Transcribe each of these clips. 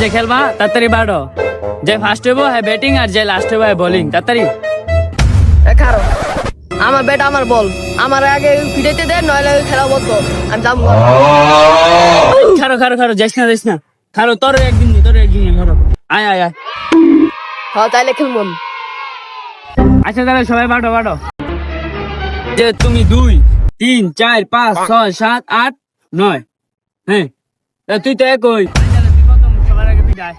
যে খেলবা তাড়াতাড়ি বাড়ো। যে ফার্স্ট হইব হ্যাঁ ব্যাটিং আর যে লাস্ট হইব হ্যাঁ বোলিং তাড়াতাড়ি খারো আমার ব্যাট আমার বল আমার আগে ফিরেতে দে নইলে খেলা বন্ধ। আমি যাব খারো খারো খারো যাইস না যাইস না। খারো তোর একদিন নি তোর একদিন খারো। আয় আয় আয়। হ্যাঁ তাইলে খেলব। আচ্ছা তাহলে সবাই বাড়ো বাড়ো। যে তুমি দুই তিন চার পাঁচ ছয় সাত আট নয়। হ্যাঁ। তুই তো একই বিদায়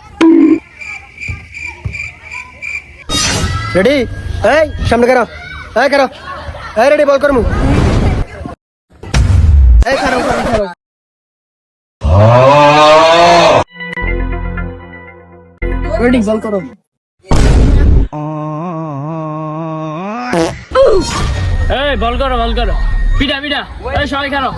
রেডি এই সামনে করো। এই করো। এই রেডি বল করমু। এই খারো খারো খারো রেডি বল করো। এই বল করো বল করো। পিটা পিটা এই সবাই খারো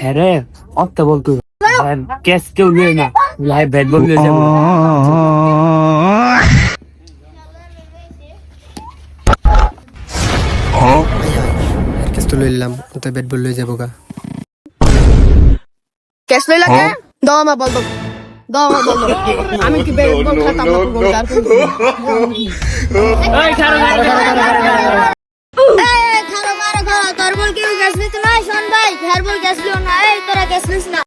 হ্যাঁ রে অত বল তুই ক্যাশ কেউ নিয়ে না। লাইভ ব্যাট বল নিয়ে যাব। কেস তো লইলাম তো ব্যাট বল লই যাব গা। ক্যাশ লই লাগে দাও আমার বল দাও দাও আমার বল আমি কি ব্যাট বল না বল এই রাজনীতি নয় শোন ভাই হেয়ার বল গেছলিও না এই তোরা গেছলিস না।